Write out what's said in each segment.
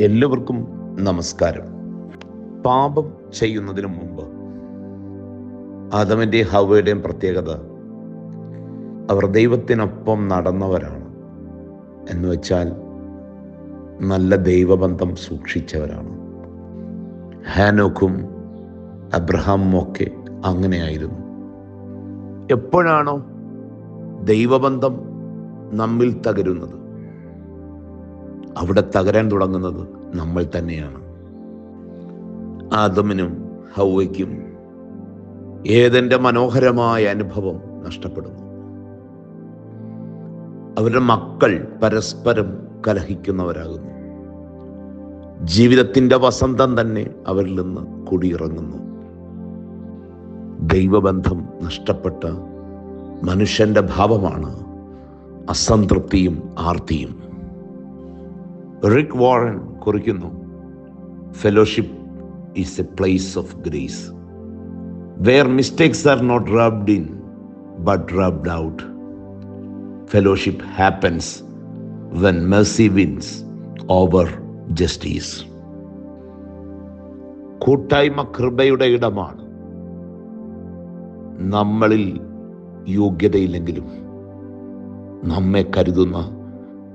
എല്ലാവർക്കും നമസ്കാരം. പാപം ചെയ്യുന്നതിന് മുമ്പ് ആദമിന്റെയും ഹവയുടെയും പ്രത്യേകത അവർ ദൈവത്തിനൊപ്പം നടന്നവരാണ് എന്ന് വെച്ചാൽ നല്ല ദൈവബന്ധം സൂക്ഷിച്ചവരാണ്. ഹാനോക്കും അബ്രഹാമും ഒക്കെ അങ്ങനെയായിരുന്നു. എപ്പോഴാണോ ദൈവബന്ധം നമ്മിൽ തകരുന്നത്? അവിടെ തകരാൻ തുടങ്ങുന്നത് നമ്മൾ തന്നെയാണ്. ആദമിനും ഹൗവയ്ക്കും ഏതെന്റെ മനോഹരമായ അനുഭവം നഷ്ടപ്പെടുന്നു. അവരുടെ മക്കൾ പരസ്പരം കലഹിക്കുന്നവരാകുന്നു. ജീവിതത്തിന്റെ വസന്തം തന്നെ അവരിൽ നിന്ന് കുടിയിറങ്ങുന്നു. ദൈവബന്ധം നഷ്ടപ്പെട്ട മനുഷ്യന്റെ ഭാവമാണ് അസംതൃപ്തിയും ആർത്തിയും. റിക് വാറൻ കുറിക്കുന്നു. Fellowship is a place of grace where mistakes are not rubbed in but rubbed out fellowship happens when mercy wins over justice കൂട്ടായ്മ കൃപയുടെ ഇടമാണ്. നമ്മളിൽ യോഗ്യതയില്ലെങ്കിലും നമ്മെ കരുതുന്ന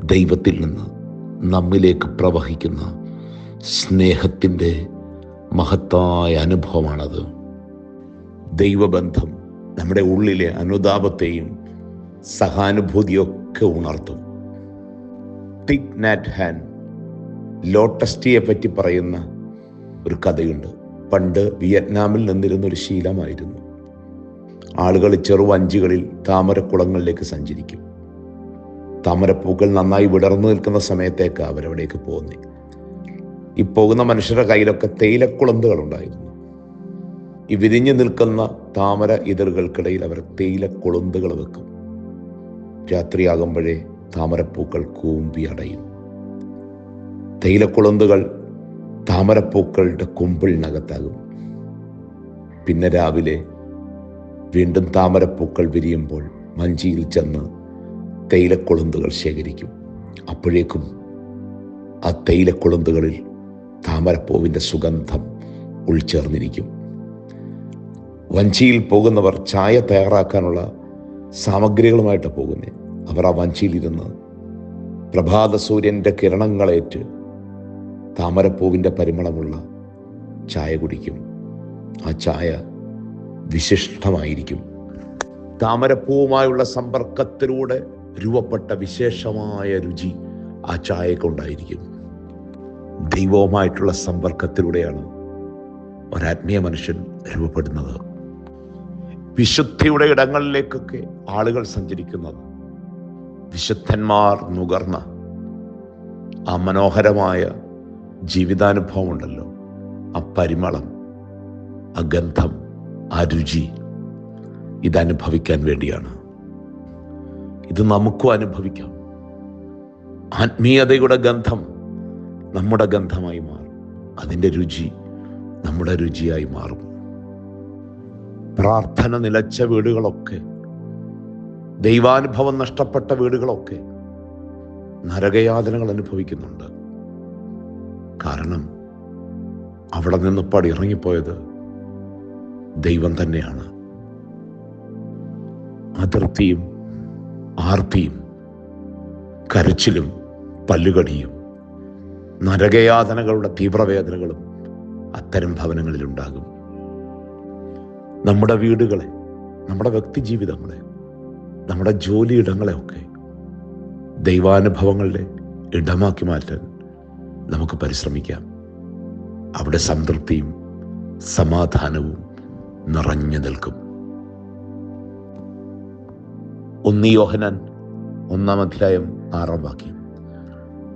ദൈവത്തിൽ നിന്ന് നമ്മിലേക്ക് പ്രവഹിക്കുന്ന സ്നേഹത്തിന്റെ മഹത്തായ അനുഭവമാണത്. ദൈവബന്ധം നമ്മുടെ ഉള്ളിലെ അനുതാപത്തെയും സഹാനുഭൂതിയൊക്കെ ഉണർത്തും. ടിക് നാറ്റ് ഹാൻ ലോട്ടസ്റ്റിയെ പറ്റി പറയുന്ന ഒരു കഥയുണ്ട്. പണ്ട് വിയറ്റ്നാമിൽ നിന്നിരുന്ന ഒരു ശീലമായിരുന്നു. ആളുകൾ ചെറുവഞ്ചികളിൽ താമരക്കുളങ്ങളിലേക്ക് സഞ്ചരിക്കും. താമരപ്പൂക്കൾ നന്നായി വിടർന്നു നിൽക്കുന്ന സമയത്തേക്ക് അവരവിടേക്ക് പോകുന്നേ ഈ പോകുന്ന മനുഷ്യരുടെ കയ്യിലൊക്കെ തേയിലക്കുളന്തുകൾ ഉണ്ടായിരുന്നു ഈ വിരിഞ്ഞു നിൽക്കുന്ന താമര ഇതറുകൾക്കിടയിൽ അവർ തേയിലക്കുളന്തുകൾ വെക്കും. രാത്രിയാകുമ്പോഴേ താമരപ്പൂക്കൾ കൂമ്പി അടയും. തേയിലക്കുളന്തുകൾ താമരപ്പൂക്കളുടെ കുമ്പിളിനകത്താകും. പിന്നെ രാവിലെ വീണ്ടും താമരപ്പൂക്കൾ വിരിയുമ്പോൾ മഞ്ചിയിൽ ചെന്ന് തേയിലക്കൊളുന്തുകൾ ശേഖരിക്കും. അപ്പോഴേക്കും ആ തേയിലക്കൊളുന്തുകളിൽ താമരപ്പൂവിന്റെ സുഗന്ധം ഉൾച്ചേർന്നിരിക്കും. വഞ്ചിയിൽ പോകുന്നവർ ചായ തയ്യാറാക്കാനുള്ള സാമഗ്രികളുമായിട്ട് പോകുന്നത്. അവർ ആ വഞ്ചിയിലിരുന്ന് പ്രഭാത സൂര്യന്റെ കിരണങ്ങളേറ്റ് താമരപ്പൂവിന്റെ പരിമളമുള്ള ചായ കുടിക്കും. ആ ചായ വിശിഷ്ടമായിരിക്കും. താമരപ്പൂവുമായുള്ള സമ്പർക്കത്തിലൂടെ രൂപപ്പെട്ട വിശേഷമായ രുചി ആ ചായക്കുണ്ടായിരിക്കും ദൈവവുമായിട്ടുള്ള സമ്പർക്കത്തിലൂടെയാണ് ഒരാത്മീയ മനുഷ്യൻ രൂപപ്പെടുന്നത്. വിശുദ്ധിയുടെ ഇടങ്ങളിലേക്കൊക്കെ ആളുകൾ സഞ്ചരിക്കുന്നത് വിശുദ്ധന്മാർ നുകർന്ന ആ മനോഹരമായ ജീവിതാനുഭവം ഉണ്ടല്ലോ ആ പരിമളം ആ ഗന്ധം ആ രുചി ഇതനുഭവിക്കാൻ വേണ്ടിയാണ്. ഇത് നമുക്കും അനുഭവിക്കാം. ആത്മീയതയുടെ ഗന്ധം നമ്മുടെ ഗന്ധമായി മാറും. അതിന്റെ രുചി നമ്മുടെ രുചിയായി മാറും. പ്രാർത്ഥന നിലച്ച വീടുകളൊക്കെ ദൈവാനുഭവം നഷ്ടപ്പെട്ട വീടുകളൊക്കെ നരകയാതനകൾ അനുഭവിക്കുന്നുണ്ട്. കാരണം അവിടെ നിന്ന് പടി ഇറങ്ങിപ്പോയത് ദൈവം തന്നെയാണ്. അതിർത്തിയും ആർത്തിയും കരച്ചിലും പല്ലുകടിയും നരകയാതനകളുടെ തീവ്രവേദനകളും അത്തരം ഭവനങ്ങളിൽ ഉണ്ടാകും നമ്മുടെ വീടുകളെ നമ്മുടെ വ്യക്തി ജീവിതങ്ങളെ നമ്മുടെ ജോലിയിടങ്ങളെയൊക്കെ ദൈവാനുഭവങ്ങളുടെ ഇടമാക്കി മാറ്റാൻ നമുക്ക് പരിശ്രമിക്കാം. അവിടെ സംതൃപ്തിയും സമാധാനവും നിറഞ്ഞു നിൽക്കും. ഒന്നി യോഹനാൻ ഒന്നാം അധ്യായം ആറാം വാക്യം.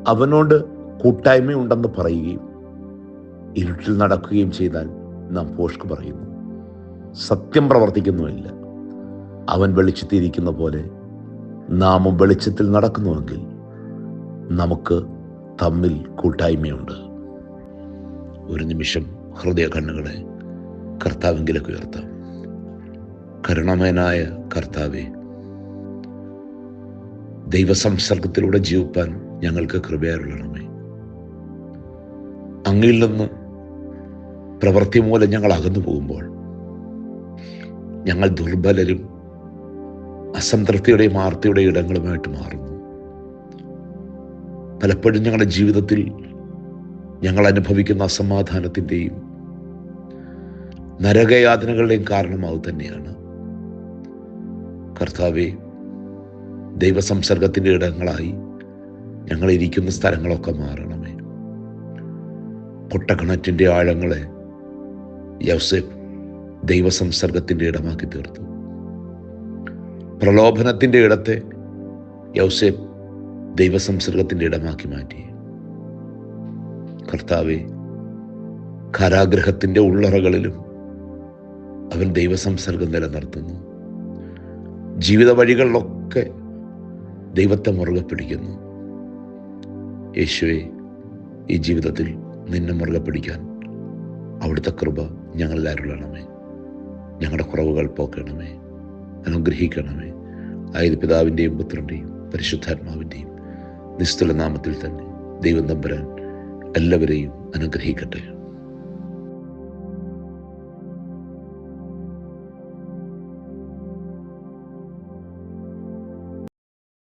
അവനോട് കൂട്ടായ്മയുണ്ടെന്ന് പറയുകയും ഇരുട്ടിൽ നടക്കുകയും ചെയ്താൽ നാം പോഷ്ക്ക് പറയുന്നു. സത്യം പ്രവർത്തിക്കുന്നുമില്ല. അവൻ വെളിച്ചത്തിരിക്കുന്ന പോലെ നാമും വെളിച്ചത്തിൽ നടക്കുന്നുവെങ്കിൽ നമുക്ക് തമ്മിൽ കൂട്ടായ്മയുണ്ട്. ഒരു നിമിഷം ഹൃദയ കണ്ണുകളെ കർത്താവിങ്കിലേക്ക് ഉയർത്താം. കരുണമേനായ കർത്താവെ ദൈവസംസർഗത്തിലൂടെ ജീവിപ്പാൻ ഞങ്ങൾക്ക് കൃപയാറുള്ളണമേ അങ്ങിൽ നിന്ന് പ്രവൃത്തി മൂലം ഞങ്ങൾ അകന്നു പോകുമ്പോൾ ഞങ്ങൾ ദുർബലരും അസംതൃപ്തിയുടെയും ആർത്തിയുടെയും ഇടങ്ങളുമായിട്ട് മാറുന്നു. പലപ്പോഴും ഞങ്ങളുടെ ജീവിതത്തിൽ ഞങ്ങൾ അനുഭവിക്കുന്ന അസമാധാനത്തിന്റെയും നരകയാതനകളുടെയും കാരണമാവ് തന്നെയാണ്. കർത്താവെ ദൈവസംസർഗത്തിന്റെ ഇടങ്ങളായി ഞങ്ങൾ ഇരിക്കുന്ന സ്ഥലങ്ങളൊക്കെ മാറണമേ. പൊട്ടക്കിണറ്റിന്റെ ആഴങ്ങളെ യൗസേഫ് ദൈവസംസർഗത്തിന്റെ ഇടമാക്കി തീർത്തു. പ്രലോഭനത്തിന്റെ ഇടത്തെ യൗസേഫ് ദൈവസംസർഗത്തിന്റെ ഇടമാക്കി മാറ്റി. കർത്താവെ കാരാഗ്രഹത്തിന്റെ ഉള്ളറകളിലും അവൻ ദൈവസംസർഗം നിലനിർത്തുന്നു. ജീവിത വഴികളിലൊക്കെ ദൈവത്തെ മുറുകെ പിടിക്കുന്നു. യേശുവെ ഈ ജീവിതത്തിൽ നിന്നെ മുറുകെ പിടിക്കാൻ അവിടുത്തെ കൃപ ഞങ്ങളെല്ലാവരുള്ളണമേ ഞങ്ങളുടെ കുറവുകൾ പോക്കണമേ. അനുഗ്രഹിക്കണമേ. ആയത് പിതാവിന്റെയും പുത്രന്റെയും പരിശുദ്ധാത്മാവിന്റെയും നിസ്തുല നാമത്തിൽ തന്നെ ദൈവം തമ്പുരാൻ എല്ലാവരെയും അനുഗ്രഹിക്കട്ടെ.